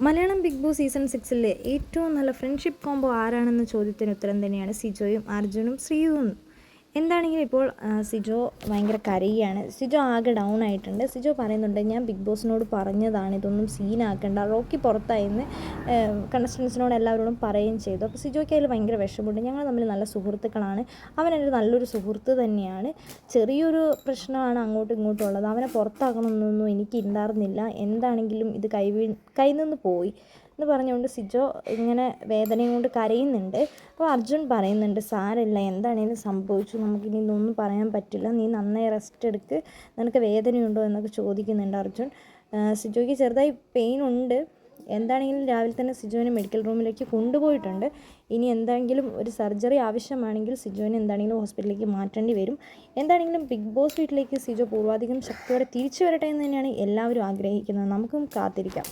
Malayalam big Boss season സിക്സിലെ ഏറ്റവും നല്ല ഫ്രണ്ട്ഷിപ്പ് കോംബോ ആരാണെന്ന ചോദ്യത്തിന് ഉത്തരം തന്നെയാണ് സിജോയും അർജുനും ശ്രീയും എന്താണെങ്കിലും ഇപ്പോൾ സിജോ ഭയങ്കര കരയുകയാണ് സിജോ ആകെ ഡൗൺ ആയിട്ടുണ്ട്. സിജോ പറയുന്നുണ്ട് ഞാൻ ബിഗ് ബോസിനോട് പറഞ്ഞതാണ് ഇതൊന്നും സീനാക്കണ്ട റോക്കി പുറത്തായെന്ന് കണ്ടസ്റ്റൻസിനോട് എല്ലാവരോടും പറയുകയും ചെയ്തു. അപ്പോൾ സിജോയ്ക്ക് അതിൽ ഭയങ്കര വിഷമമുണ്ട്. ഞങ്ങൾ തമ്മിൽ നല്ല സുഹൃത്തുക്കളാണ്. അവൻ നല്ലൊരു സുഹൃത്ത് തന്നെയാണ്. ചെറിയൊരു പ്രശ്നമാണ് അങ്ങോട്ടും ഇങ്ങോട്ടും ഉള്ളത്. അവനെ പുറത്താക്കണമെന്നൊന്നും എനിക്ക് ഉണ്ടായിരുന്നില്ല എന്താണെങ്കിലും ഇത് കൈ വീ നിന്ന് പോയി. എന്ന് പറഞ്ഞുകൊണ്ട് സിജോ ഇങ്ങനെ വേദനയും കൊണ്ട് കരയുന്നുണ്ട്. അപ്പോൾ അർജുൻ പറയുന്നുണ്ട് സാരമില്ല എന്താണേലും സംഭവിച്ചു? നമുക്കിനി ഇതൊന്നും പറയാൻ പറ്റില്ല. നീ നന്നായി റെസ്റ്റ് എടുക്ക്. നിനക്ക് വേദനയുണ്ടോ? എന്നൊക്കെ ചോദിക്കുന്നുണ്ട് അർജുൻ. സിജോയ്ക്ക് ചെറുതായി പെയിൻ ഉണ്ട്. എന്താണെങ്കിലും രാവിലെ തന്നെ സിജോനെ മെഡിക്കൽ റൂമിലേക്ക് കൊണ്ടുപോയിട്ടുണ്ട്. ഇനി എന്താണെങ്കിലും ഒരു സർജറി ആവശ്യമാണെങ്കിൽ സിജോനെ എന്താണെങ്കിലും ഹോസ്പിറ്റലിലേക്ക് മാറ്റേണ്ടി വരും. എന്താണെങ്കിലും ബിഗ് ബോസ് വീട്ടിലേക്ക് സിജോ പൂർവാധികം ശക്തിയോടെ തിരിച്ചു വരട്ടെ എന്ന് തന്നെയാണ് എല്ലാവരും ആഗ്രഹിക്കുന്നത്. നമുക്കും കാത്തിരിക്കാം.